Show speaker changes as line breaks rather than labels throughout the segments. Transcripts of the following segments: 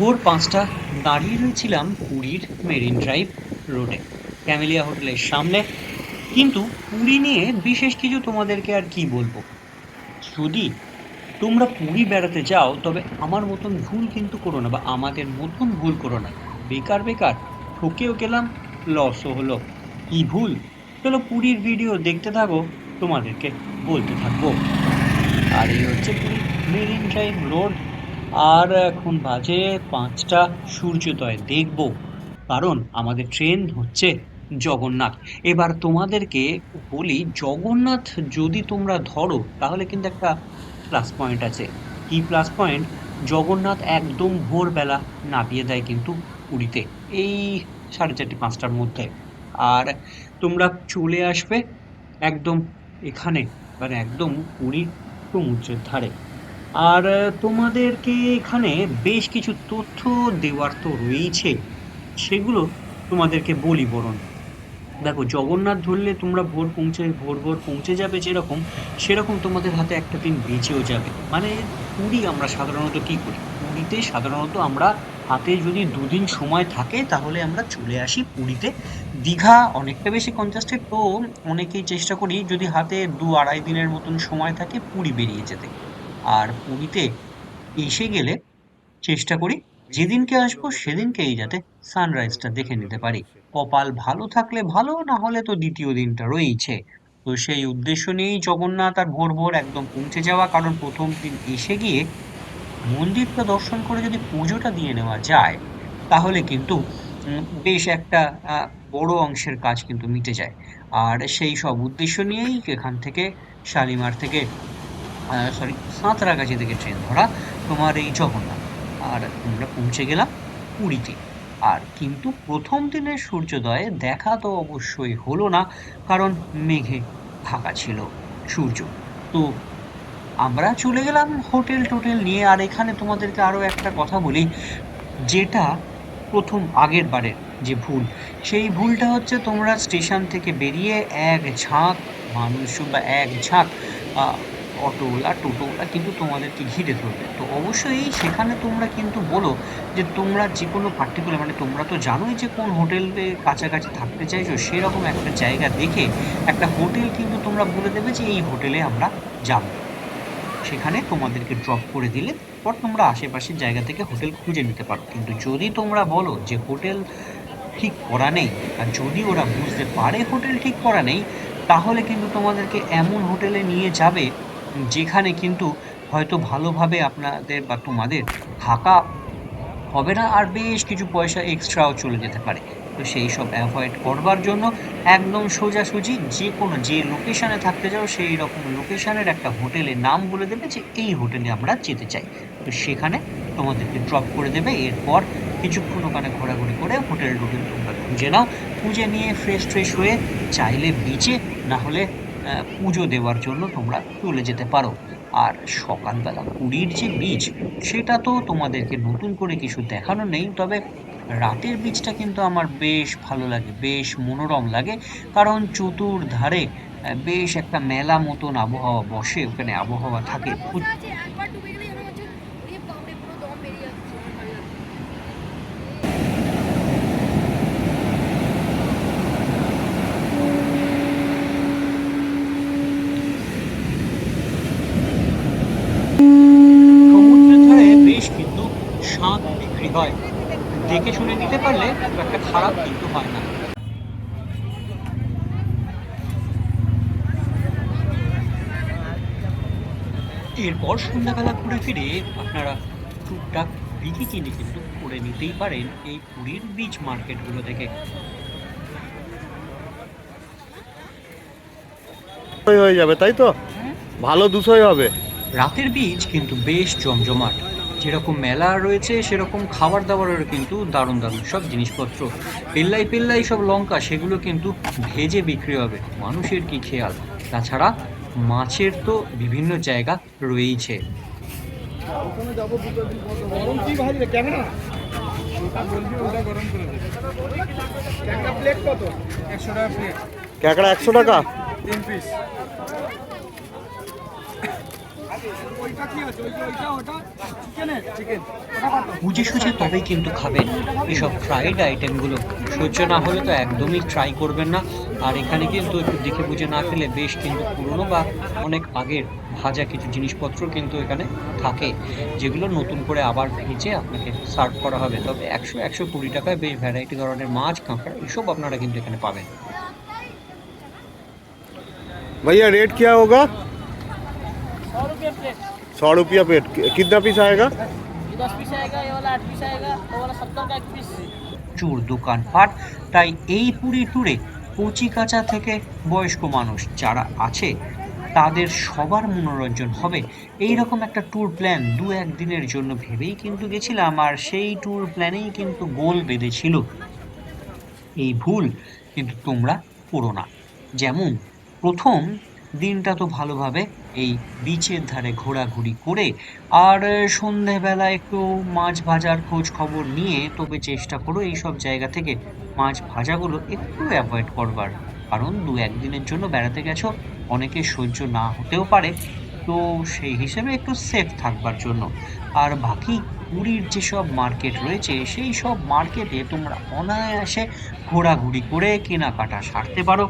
ভোর পাঁচটা দাঁড়িয়ে রয়েছিলাম পুরীর মেরিন ড্রাইভ রোডে, ক্যামেলিয়া হোটেলের সামনে। কিন্তু পুরী নিয়ে বিশেষ কিছু তোমাদেরকে আর কি বলব? যদি তোমরা পুরী বেড়াতে যাও, তবে আমার মতন ভুল কিন্তু করো না বা আমাদের মতন ভুল করো না। বেকার বেকার, ঠকেও গেলাম লসও হলো। কি ভুল? চলো পুরীর ভিডিও দেখতে থাকো, তোমাদেরকে বলতে থাকব। আর এই হচ্ছে পুরী মেরিন ড্রাইভ রোড। আর এখন বাজে পাঁচটা, সূর্যোদয় দেখব। কারণ আমাদের ট্রেন হচ্ছে জগন্নাথ। এবার তোমাদেরকে বলি, জগন্নাথ যদি তোমরা ধরো, তাহলে কিন্তু একটা প্লাস পয়েন্ট আছে। কি প্লাস পয়েন্ট জগন্নাথ একদম ভোরবেলা নামিয়ে দেয় কিন্তু পুরীতে, এই সাড়ে চারটে, পাঁচটার মধ্যে। আর তোমরা চলে আসবে একদম এখানে মানে একদম পুরীর সমুদ্রের ধারে। আর তোমাদেরকে এখানে বেশ কিছু তথ্য দেওয়ার তো রয়েছে, সেগুলো তোমাদেরকে বলি বরণ দেখো, জগন্নাথ ধরলে তোমরা ভোর পৌঁছে, ভোর ভোর পৌঁছে যাবে যেরকম, সেরকম তোমাদের হাতে একটা দিন বেঁচেও যাবে। মানে পুরী আমরা সাধারণত কি করি? পুরীতে সাধারণত আমরা হাতে যদি দুদিন সময় থাকে, তাহলে আমরা চলে আসি পুরীতে। দীঘা অনেকটা বেশি কনজাস্টেড তো অনেকেই চেষ্টা করি যদি হাতে দু আড়াই দিনের মতন সময় থাকে পুরী বেরিয়ে যেতে। আর পুরীতে এসে গেলে চেষ্টা করি যেদিনকে আসব সেদিনকেই যাতে সানরাইজটা দেখে নিতে পারি। কপাল ভালো থাকলে ভালো, না হলে তো দ্বিতীয় দিনটা রয়েইছে। তো সেই উদ্দেশ্য নিয়েই জগন্নাথ আর ভোর ভোর একদম পৌঁছে যাওয়া, কারণ প্রথম দিন এসে গিয়ে মন্দিরটা দর্শন করে যদি পুজোটা দিয়ে নেওয়া যায়, তাহলে কিন্তু বেশ একটা বড় অংশের কাজ কিন্তু মিটে যায়। আর সেই সব উদ্দেশ্য নিয়েই এখান থেকে শালিমার থেকে সরি সাঁতরাগাছি থেকে ট্রেন ধরা তোমার এই জগন্নাথ। আর আমরা পৌঁছে গেলাম পুরীতে। আর কিন্তু প্রথম দিনের সূর্যোদয়ে দেখা তো অবশ্যই হলো না, কারণ মেঘে ঢাকা ছিল সূর্য। তো আমরা চলে গেলাম হোটেল টোটেল নিয়ে। আর এখানে তোমাদেরকে আরও একটা কথা বলি, যেটা প্রথম আগের বারের যে ভুল। সেই ভুলটা হচ্ছে তোমরা স্টেশন থেকে বেরিয়ে এক ঝাঁক মানুষ বা এক ঝাঁক অটোওয়ালা টোটোওয়ালা কিন্তু তোমাদেরকে ঘিরে ধরবে। তো অবশ্যই সেখানে তোমরা কিন্তু বলো যে তোমরা যে কোনো পার্টিকুলার মানে তোমরা তো জানোই যে কোন হোটেলে কাছাকাছি থাকতে চাইছো, সেরকম একটা জায়গা দেখে একটা হোটেল কিন্তু তোমরা বলে দেবে যে এই হোটেলে আমরা যাব। সেখানে তোমাদেরকে ড্রপ করে দিলে পর তোমরা আশেপাশের জায়গা থেকে হোটেল খুঁজে নিতে পারো। কিন্তু যদি তোমরা বলো যে হোটেল ঠিক করা নেই আর যদি ওরা বুঝতে পারে হোটেল ঠিক করা নেই, তাহলে কিন্তু তোমাদেরকে এমন হোটেলে নিয়ে যাবে যেখানে কিন্তু হয়তো ভালোভাবে আপনাদের বা তোমাদের থাকা হবে না আর বেশ কিছু পয়সা এক্সট্রাও চলে যেতে পারে। তো সেই সব অ্যাভয়েড করবার জন্য একদম সোজাসুজি যে কোনো যে লোকেশানে থাকতে চাও সেই রকম লোকেশানের একটা হোটেলের নাম বলে দেবে যে এই হোটেলে আমরা যেতে চাই। তো সেখানে তোমাদেরকে ড্রপ করে দেবে। এরপর কিছুক্ষণ ওখানে ঘোরাঘুরি করে হোটেল টোটেল তোমরা খুঁজে নাও। খুঁজে নিয়ে ফ্রেশ ফ্রেশ হয়ে চাইলে বিচে না হলে পুজো দেওয়ার জন্য তোমরা চলে যেতে পারো। আর সকালবেলা পুরীর যে বীজ সেটা তো তোমাদেরকে নতুন করে কিছু দেখানো নেই, তবে রাতের বীচটা কিন্তু আমার বেশ ভালো লাগে, বেশ মনোরম লাগে। কারণ চতুর্ধারে বেশ একটা মেলা মতন আবহাওয়া বসে, ওখানে আবহাওয়া থাকে খুব
আছে একবার ডুবে গেলেই মনে হচ্ছে ওরে বাপরে পুরো দম বেরিয়ে যাচ্ছে আমার ভালো লাগছে
সমুদ্রের ধারে বেশ কিন্তু শাঁখ বিক্রি হয় দেখে শুনে নিতে পারলে খুব একটা খারাপ কিন্তু হয় না। এরপর সন্ধ্যাবেলা ঘুরে ফিরে আপনারা টুকটাক বিক্রি কিনে কিন্তু করে নিতেই পারেন এই পুরীর বীচ মার্কেটগুলো থেকে
হয়ে যাবে তাই তো? ভালো দুশোই হবে।
রাতের বীজ কিন্তু বেশ জমজমাট। যেরকম মেলা রয়েছে সেরকম খাবার দাবারেরও কিন্তু দারুণ দারুণ সব জিনিসপত্র। পেল্লাই পেল্লাই সব লঙ্কা সেগুলো কিন্তু ভেজে বিক্রি হবে। মানুষের কি খেয়াল? তাছাড়া মাছের তো বিভিন্ন জায়গা রয়েইছে।
গরম কি ভাজি রে ক্যামেরা ওটা বলবি ওটা গরম করে দে একটা প্লেট কত একশো টাকা। প্লেট
ক্যাকড়া একশো টাকা?
তিন পিস ওইটা কি আছে ওই যে ওইটা ওটা চিকেনের চিকেন ওটা কত
বুঝে সুঝে তবেই কিন্তু খাবেন এসব ফ্রাইড আইটেমগুলো সহ্য না হলে তো একদমই ট্রাই করবেন না আর এখানে কিন্তু একটু দেখে বুঝে না খেলে বেশ কিন্তু পুরনো বা অনেক আগের ভাজা কিছু জিনিসপত্র কিন্তু এখানে থাকে যেগুলো নতুন করে আবার ভেজে আপনাকে সার্ভ করা হবে তবে একশো একশো কুড়ি টাকায় বেশ ভ্যারাইটি ধরনের মাছ কাঁকড়া এসব আপনারা কিন্তু এখানে পাবেন
भैया रेट क्या होगा
सौ रुपये प्लेट
सौ रुपया प्लेट कि- कितना पीस आएगा
ये दस पीस आएगा ये वाला आठ पीस आएगा वो वाला सत्तर का एक पीस
প্রচুর দোকানপাট তাই এই পুরী ট্যুরে কচি কাঁচা থেকে বয়স্ক মানুষ যারা আছে তাদের সবার মনোরঞ্জন হবে এই রকম একটা ট্যুর প্ল্যান দু একদিনের জন্য ভেবেই কিন্তু গেছিলাম আর সেই ট্যুর প্ল্যানেই কিন্তু গোল বেঁধেছিল এই ভুল কিন্তু তোমরা করো না যেমন প্রথম দিনটা তো ভালোভাবে এই বিচের ধারে ঘোরাঘুরি করে, আর সন্ধেবেলা একটু মাছ ভাজার খোঁজ খবর নিয়ে তবে চেষ্টা করো এই সব জায়গা থেকে মাছ ভাজাগুলো একটু অ্যাভয়েড করবার। কারণ দু একদিনের জন্য বেড়াতে গেছো, অনেকে সহ্য না হতেও পারে, তো সেই হিসেবে একটু সেফ থাকবার জন্য। আর বাকি পুরীর যেসব মার্কেট রয়েছে, সেই সব মার্কেটে তোমরা অনায়াসে ঘোরাঘুরি করে কেনাকাটা সারতে পারো।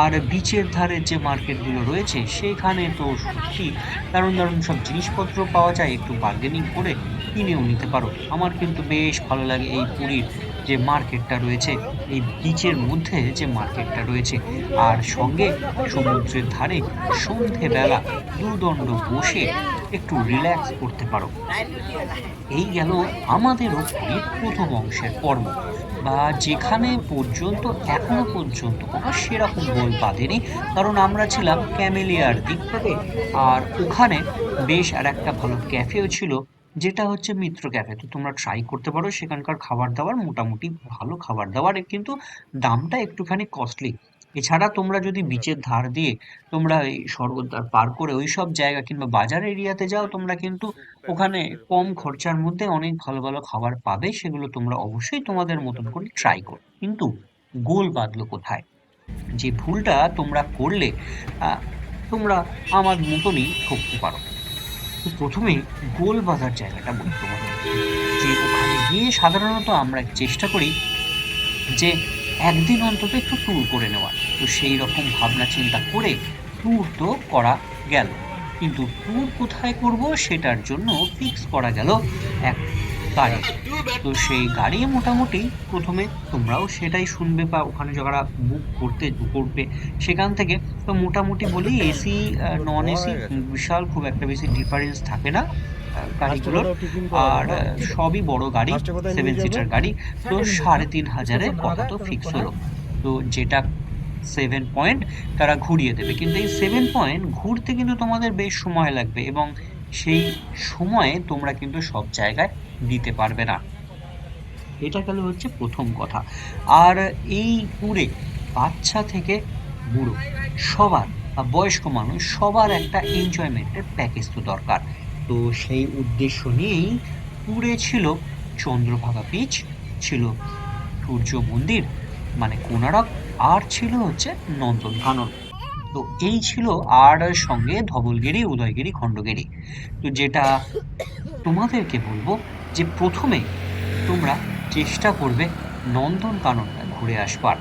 আর বিচের ধারে যে মার্কেটগুলো রয়েছে সেখানে তো সত্যি দারুণ দারুণ সব জিনিসপত্র পাওয়া যায়, একটু বার্গেনিং করে কিনেও নিতে পারো। আমার কিন্তু বেশ ভালো লাগে এই পুরীর যে মার্কেটটা রয়েছে, এই বিচের মধ্যে যে মার্কেটটা রয়েছে। আর সঙ্গে সমুদ্রের ধারে সন্ধেবেলা দুদণ্ড বসে একটু রিল্যাক্স করতে পারো। এই গেল আমাদেরও প্রথম অংশের পর্ব। বা যেখানে পর্যন্ত, এখনও পর্যন্ত কোনো সেরকম গোল বাঁধেনি কারণ আমরা ছিলাম ক্যামেলিয়ার দিক থেকে আর ওখানে বেশ আর একটা ভালো ক্যাফেও ছিল, যেটা হচ্ছে মিত্র ক্যাফে। তো তোমরা ট্রাই করতে পারো, সেখানকার খাবার দাবার, মোটামুটি ভালো খাবার দাবার কিন্তু দামটা একটুখানি কস্টলি এছাড়া তোমরা যদি বিচের ধার দিয়ে তোমরা এই স্বর্গদ্বার পার করে ওই সব জায়গা কিংবা বাজার এরিয়াতে যাও তোমরা কিন্তু ওখানে কম খরচার মধ্যে অনেক ভালো ভালো খাবার পাবে সেগুলো তোমরা অবশ্যই তোমাদের মতন করে ট্রাই করো। কিন্তু গোল বাঁধলো কোথায়? যে ভুলটা তোমরা করলে তোমরা আমার মতনই ঠকতে পারো। তো প্রথমে গোল বাঁধার জায়গাটা বলি তোমাদের। যে ওখানে গিয়ে সাধারণত আমরা চেষ্টা করি যে একদিন অন্তত একটু ট্যুর করে নেওয়া। তো সেই রকম ভাবনা চিন্তা করে ট্যুর তো করা গেল। কিন্তু ট্যুর কোথায় করব সেটার জন্য ফিক্স করা গেল এক গাড়ি। তো সেই গাড়ি মোটামুটি প্রথমে তোমরাও সেটাই শুনবে বা ওখানে যারা বুক করতে করবে সেখান থেকে। তো মোটামুটি বলি এসি নন এসি বিশাল খুব একটা বেশি ডিফারেন্স থাকে না। গাড়িগুলোর আর আহ, সবই বড় গাড়ি সেভেন সিটার গাড়ি তো সাড়ে তিন হাজারের কথা তো ফিক্স হলো। তো যেটা সেভেন পয়েন্ট তারা ঘুরিয়ে দেবে। কিন্তু এই সেভেন পয়েন্ট ঘুরতে কিন্তু তোমাদের বেশ সময় লাগবে এবং সেই সময়ে তোমরা কিন্তু সব জায়গায় দিতে পারবে না। এটা গেল হচ্ছে প্রথম কথা। আর এই ট্যুরে বাচ্চা থেকে বুড়ো সবার বা বয়স্ক মানুষ সবার একটা এনজয়মেন্টের প্যাকেজ তো দরকার। তো সেই উদ্দেশ্য নিয়েই পুরে ছিল চন্দ্রভাগা বিচ, ছিল সূর্য মন্দির মানে কোনারক আর ছিল হচ্ছে নন্দনকানন। তো এই ছিল আর সঙ্গে ধবলগিরি, উদয়গিরি, খণ্ডগিরি। তো যেটা তোমাদেরকে বলব যে প্রথমে তোমরা চেষ্টা করবে নন্দনকাননটা ঘুরে আসবার।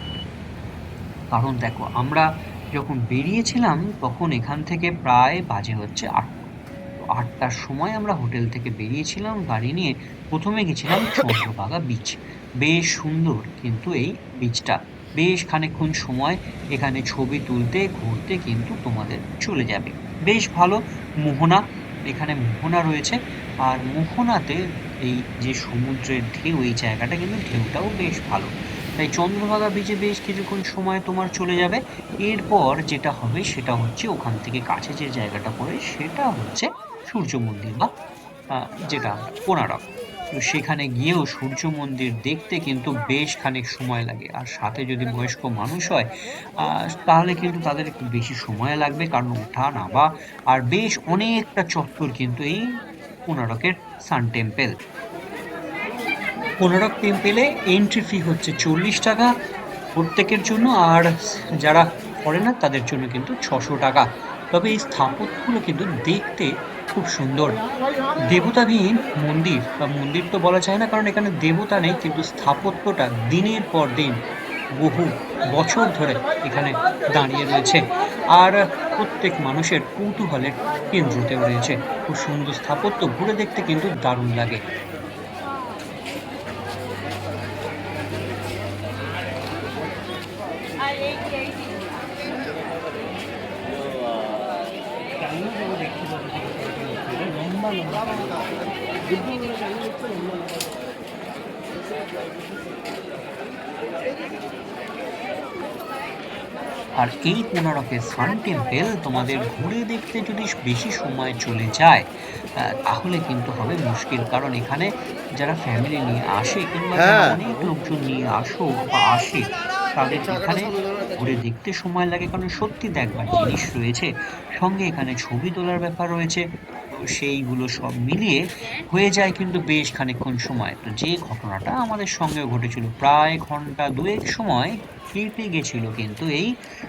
কারণ দেখো, আমরা যখন বেরিয়েছিলাম তখন এখান থেকে প্রায় বাজে হচ্ছে আটটা। তো আটটার সময় আমরা হোটেল থেকে বেরিয়েছিলাম, গাড়ি নিয়ে প্রথমে গেছিলাম চন্দ্রভাগা বিচ বেশ সুন্দর কিন্তু এই বিচটা বেশ খানিকক্ষণ সময় এখানে ছবি তুলতে, ঘুরতে কিন্তু তোমাদের চলে যাবে। বেশ ভালো মোহনা, এখানে মোহনা রয়েছে। আর মোহনাতে এই যে সমুদ্রের ঢেউ, এই জায়গাটা কিন্তু ঢেউটাও বেশ ভালো। তাই চন্দ্রভাগা বিচে বেশ কিছুক্ষণ সময় তোমার চলে যাবে। এরপর যেটা হবে সেটা হচ্ছে ওখান থেকে কাছে যে জায়গাটা পড়ে সেটা হচ্ছে সূর্য মন্দির বা যেটা কোনারক। তো সেখানে গিয়েও সূর্য মন্দির দেখতে কিন্তু বেশ খানিক সময় লাগে। আর সাথে যদি বয়স্ক মানুষ হয় তাহলে কিন্তু তাদের একটু বেশি সময় লাগবে, কারণ ওঠা নামা, আর বেশ অনেকটা চত্বর কিন্তু এই কোনারকের সান টেম্পেল। কোনারক টেম্পেলে এন্ট্রি ফি হচ্ছে চল্লিশ টাকা প্রত্যেকের জন্য, আর যারা ফরেনার তাদের জন্য কিন্তু ছশো টাকা। তবে এই স্থাপত্যগুলো কিন্তু দেখতে খুব সুন্দর। দেবতাবিহীন মন্দির, বা মন্দির তো বলা যায় না, কারণ এখানে দেবতা নেই, কিন্তু স্থাপত্যটা দিনের পর দিন বহু বছর ধরে এখানে দাঁড়িয়ে রয়েছে। আর প্রত্যেক মানুষের কৌতূহলের কেন্দ্রতেও রয়েছে। খুব সুন্দর স্থাপত্য, ঘুরে দেখতে কিন্তু দারুণ লাগে।
আর এই
কোনারকের সান টেম্পেল তোমাদের ঘুরে দেখতে যদি বেশি সময় চলে যায় তাহলে কিন্তু হবে মুশকিল। কারণ এখানে যারা ফ্যামিলি নিয়ে আসে কিংবা
হ্যাঁ।
অনেক লোকজন নিয়ে আসো বা আসে তাদের এখানে ঘুরে দেখতে সময় লাগে। কারণ সত্যি দেখবার জিনিস রয়েছে। সঙ্গে এখানে ছবি তোলার ব্যাপার রয়েছে। তো সেইগুলো সব মিলিয়ে হয়ে যায় কিন্তু বেশ খানিকক্ষণ সময়। তো যে ঘটনাটা আমাদের সঙ্গে ঘটেছিল প্রায় ঘণ্টা দুয়েক সময় কেটে গেছিল কিন্তু এই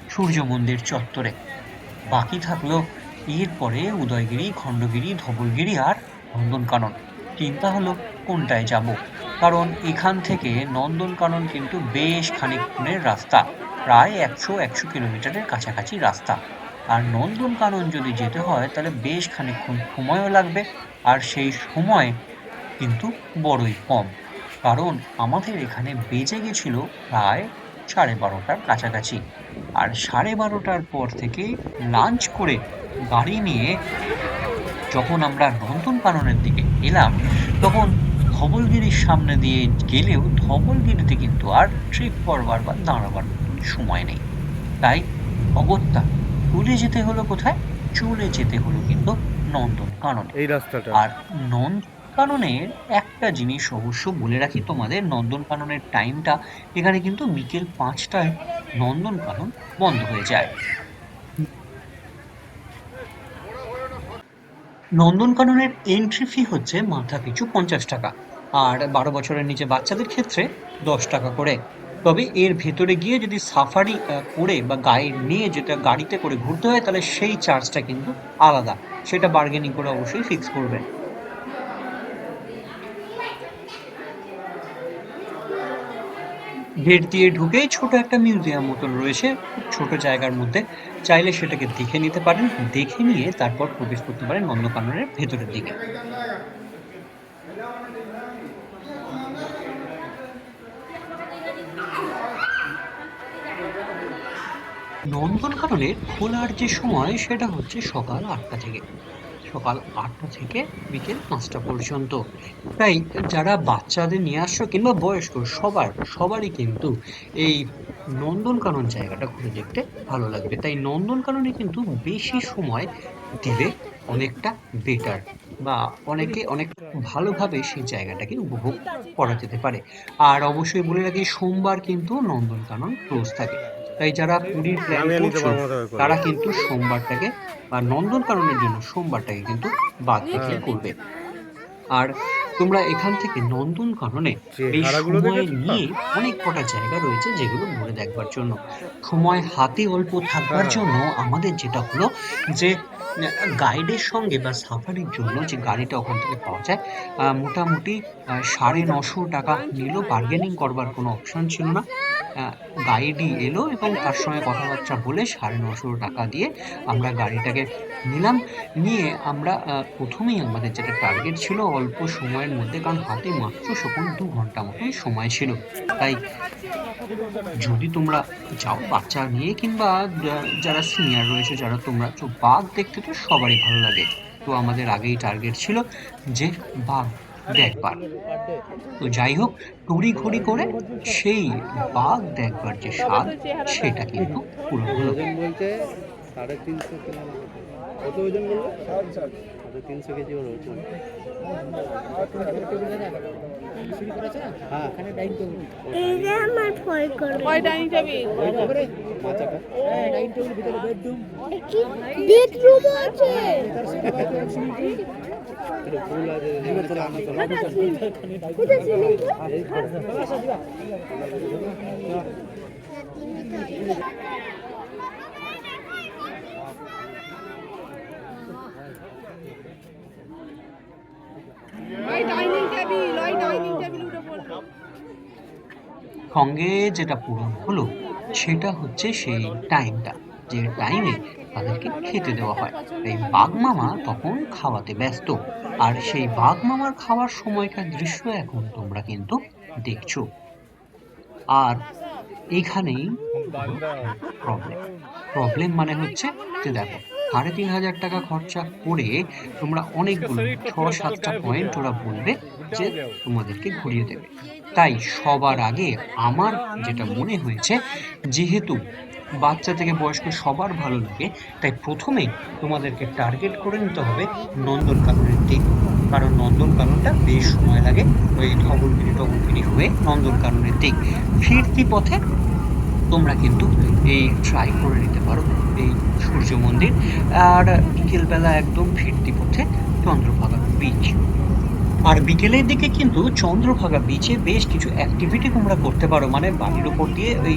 সূর্য মন্দির চত্বরে। বাকি থাকল এরপরে উদয়গিরি, খণ্ডগিরি, ধবলগিরি আর নন্দনকানন। চিন্তা হলো কোনটায় যাব? কারণ এখান থেকে নন্দনকানন কিন্তু বেশ খানিকক্ষণের রাস্তা। প্রায় একশো একশো কিলোমিটারের কাছাকাছি রাস্তা। আর নন্দনকানন যদি যেতে হয়, তাহলে বেশ খানিকক্ষণ সময়ও লাগবে, আর সেই সময় কিন্তু বড়ই কম। কারণ আমাদের এখানে বেজে গেছিল প্রায় সাড়ে বারোটার কাছাকাছি। আর সাড়ে বারোটার পর থেকে লাঞ্চ করে গাড়ি নিয়ে যখন আমরা নন্দনকাননের দিকে এলাম, তখন ধবলগিরির সামনে দিয়ে গেলেও ধবলগিরিতে কিন্তু আর ট্রিপ করবার বা দাঁড়াবার সময় নেই। তাই অগত্যা চলে যেতে হলো কোথায়? চলে যেতে হলো কিন্তু নন্দনকাননে।
এই রাস্তাটা।
আর নন্দ কাননের একটা জিনিস অবশ্য বলে রাখি তোমাদের নন্দনকাননের টাইমটা এখানে কিন্তু বিকেল পাঁচটায় নন্দনকানন বন্ধ হয়ে যায়। নন্দনকাননের এন্ট্রি ফি হচ্ছে মাথা পিছু পঞ্চাশ টাকা আর বারো বছরের নিচে বাচ্চাদের ক্ষেত্রে দশ টাকা করে। তবে এর ভেতরে গিয়ে যদি সাফারি করে বা গায়ে নিয়ে যেটা গাড়িতে করে ঘুরতে হয়, তাহলে সেই চার্জটা কিন্তু আলাদা। সেটা বার্গেনিং করে অবশ্যই ফিক্স করবেন। গেট দিয়ে ঢুকেই ছোট একটা মিউজিয়াম মতন রয়েছে, খুব ছোট জায়গার মধ্যে। চাইলে সেটাকে দেখে নিতে পারেন। দেখে নিয়ে তারপর প্রবেশ করতে পারেন নন্দকাননের ভেতরের দিকে। নন্দনকাননের খোলার যে সময়, সেটা হচ্ছে সকাল আটটা থেকে। সকাল আটটা থেকে বিকেল পাঁচটা পর্যন্ত। তাই যারা বাচ্চাদের নিয়ে আসছো কিংবা বয়স্ক, সবার, সবারই কিন্তু এই নন্দনকানন জায়গাটা ঘুরে দেখতে ভালো লাগবে। তাই নন্দনকাননে কিন্তু বেশি সময় দিলে অনেকটা বেটার বা অনেকে অনেক ভালোভাবে সেই জায়গাটাকে উপভোগ করা যেতে পারে। আর অবশ্যই বলে রাখি, সোমবার কিন্তু নন্দনকানন ক্লোজ থাকে। তাই যারা পুরীর প্ল্যান করছ। তারা কিন্তু সোমবারটাকে বা নন্দনকাননের জন্য সোমবারটাকে কিন্তু বাদ রেখে করবে। আর তোমরা এখান থেকে নন্দনকাননে এই সময় নিয়ে অনেক কটা জায়গা রয়েছে যেগুলো ঘুরে দেখবার জন্য। সময় হাতে অল্প থাকবার
হ্যাঁ।
জন্য আমাদের যেটা হলো যে গাইডের সঙ্গে বা সাফারির জন্য যে গাড়িটা ওখান থেকে পাওয়া যায় আহ, মোটামুটি সাড়ে নশো টাকা নিল বার্গেনিং করবার কোনো অপশন ছিল না। গাইডই এলো এবং তার সঙ্গে কথাবার্তা বলে সাড়ে নশো টাকা দিয়ে আমরা গাড়িটাকে নিলাম। নিয়ে আমরা প্রথমেই আমাদের যেটা টার্গেট ছিল অল্প সময়ের মধ্যে, কারণ হাতে মাত্র সকল দু ঘণ্টা মতোই সময় ছিল। তাই যদি তোমরা যাও বাচ্চা নিয়ে কিংবা যারা সিনিয়র রয়েছে, যারা তোমরা তো বাঘ দেখতে, তো সবারই ভালো লাগে। তো আমাদের আগেই টার্গেট ছিল যে বাঘ দেখবার তো যাই হোক তড়ি ঘড়ি করে সেই বাঘ দেখবার যে স্বাদ সেটা কিন্তু পুরো হলো।
বলতে সাড়ে তিনশো কিলো কত ওজন বলল? সাড়ে তিনশো কেজি ওর ওজন। হ্যাঁ। মাচাটা?
বেডরুম আছে।
সঙ্গে যেটা পূরণ হলো সেটা হচ্ছে সেই টাইমটা যে টাইমে তাদেরকে খেতে দেওয়া হয়। এই বাঘ মামা তখন খাওয়াতে ব্যস্ত। আর সেই বাঘ মামার খাওয়ার সময়কার দৃশ্য এখন তোমরা কিন্তু দেখছ। আর এখানেই প্রবলেম প্রবলেম মানে হচ্ছে, যে দেখো, সাড়ে তিন হাজার টাকা খরচা করে তোমরা অনেকগুলো ছ সাতটা পয়েন্ট ওরা বলবে যে তোমাদেরকে ঘুরিয়ে দেবে। তাই সবার আগে আমার যেটা মনে হয়েছে, যেহেতু বাচ্চা থেকে বয়স্ক সবার ভালো লাগে, তাই প্রথমেই তোমাদেরকে টার্গেট করে নিতে হবে নন্দনকাননের দিক কারণ নন্দনকাননটা বেশ সময় লাগে ওই ধবলগিরি টবলগিরি হয়ে নন্দনকাননের দিক ফিরতি পথে তোমরা কিন্তু এই ট্রাই করে নিতে পারো এই সূর্য মন্দির আর বিকেলবেলা একদম ফিরতি পথে চন্দ্রভাগা বিচ আর বিকেলের দিকে কিন্তু চন্দ্রভাগা বিচে বেশ কিছু অ্যাক্টিভিটি তোমরা করতে পারো। মানে বাড়ির ওপর দিয়ে ওই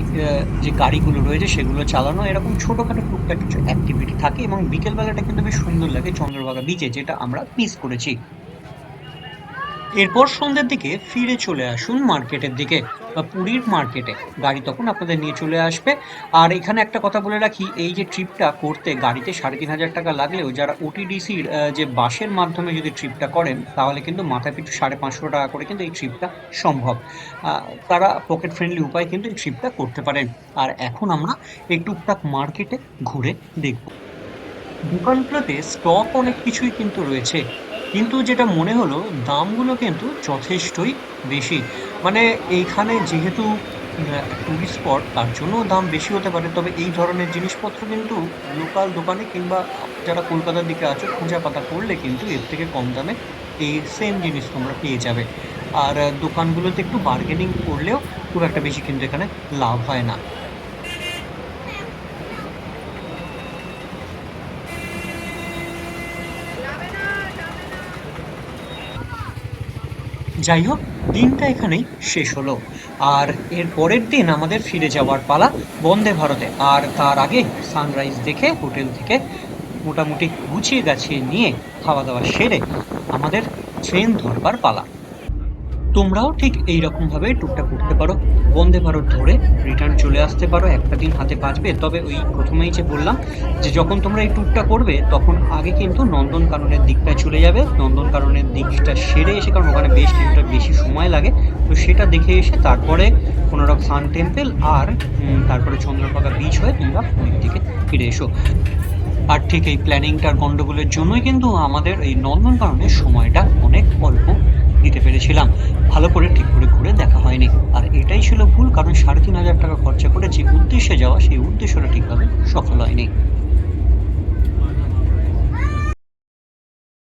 যে গাড়িগুলো রয়েছে সেগুলো চালানো, এরকম ছোটোখাটো টুকটাক কিছু অ্যাক্টিভিটি থাকে এবং বিকেলবেলাটা কিন্তু বেশ সুন্দর লাগে চন্দ্রভাগা বিচে যেটা আমরা মিস করেছি। এরপর সন্ধ্যের দিকে ফিরে চলে আসুন মার্কেটের দিকে। পুরীর মার্কেটে। গাড়ি তখন আপনাদের নিয়ে চলে আসবে। আর এখানে একটা কথা বলে রাখি, এই যে ট্রিপটা করতে গাড়িতে সাড়ে তিন হাজার টাকা লাগলেও যারা ওটিডিসির যে বাসের মাধ্যমে যদি ট্রিপটা করেন, তাহলে কিন্তু মাথা পিছু সাড়ে পাঁচশো টাকা করে কিন্তু এই ট্রিপটা সম্ভব। তারা পকেট ফ্রেন্ডলি উপায় কিন্তু এই ট্রিপটা করতে পারেন। আর এখন আমরা এই টুকটাক মার্কেটে ঘুরে দেখব। দোকানগুলোতে স্টক অনেক কিছুই কিন্তু রয়েছে। কিন্তু যেটা মনে হলো, দামগুলো কিন্তু যথেষ্টই বেশি। মানে এইখানে যেহেতু টুরিস্ট স্পট তার জন্য দাম বেশি হতে পারে। তবে এই ধরনের জিনিসপত্র কিন্তু লোকাল দোকানে কিংবা যারা কলকাতার দিকে আছো খোঁজা পাতা করলে কিন্তু এর থেকে কম দামে এই সেম জিনিস তোমরা পেয়ে যাবে। আর দোকানগুলোতে একটু বার্গেনিং করলেও খুব একটা বেশি কিন্তু এখানে লাভ হয় না। যাই হোক, দিনটা এখানেই শেষ হলো। আর এর পরের দিন আমাদের ফিরে যাওয়ার পালা বন্দে ভারতে। আর তার আগে সানরাইজ দেখে, হোটেল থেকে মোটামুটি গুছিয়ে গাছিয়ে নিয়ে খাওয়া দাওয়া সেরে আমাদের ট্রেন ধরবার পালা। তোমরাও ঠিক এই রকম ভাবে টুকটা করতে পারো। বন্দে ভারত ধরে রিটার্ন চলে আসতে পারো, একটা দিন হাতে বাঁচবে। তবে ওই প্রথমেই যে বললাম যে যখন তোমরা এই ট্যুরটা করবে, তখন আগে কিন্তু নন্দনকাননের দিকটায় চলে যাবে। নন্দনকাননের দিকটা সেরে এসে, কারণ ওখানে বেশ কিছুটা বেশি সময় লাগে। তো সেটা দেখে এসে তারপরে কোনোরকম সান টেম্পল আর তারপরে চন্দ্রভাগা বিচ হয়ে তোমরা পুরীর দিকে ফিরে এসো। আর ঠিক এই প্ল্যানিংটার গন্ডগোলের জন্যই কিন্তু আমাদের এই নন্দনকাননের সময়টা অনেক অল্প দিতে পেরেছিলাম। ভালো করে ঠিক করে ঘুরে দেখা হয়নি। আর এটাই ছিল ভুল, কারণ সাড়ে তিন হাজার টাকা খরচা করে যে উদ্দেশ্যে যাওয়া, সেই উদ্দেশ্যটা ঠিকভাবে সফল হয়নি।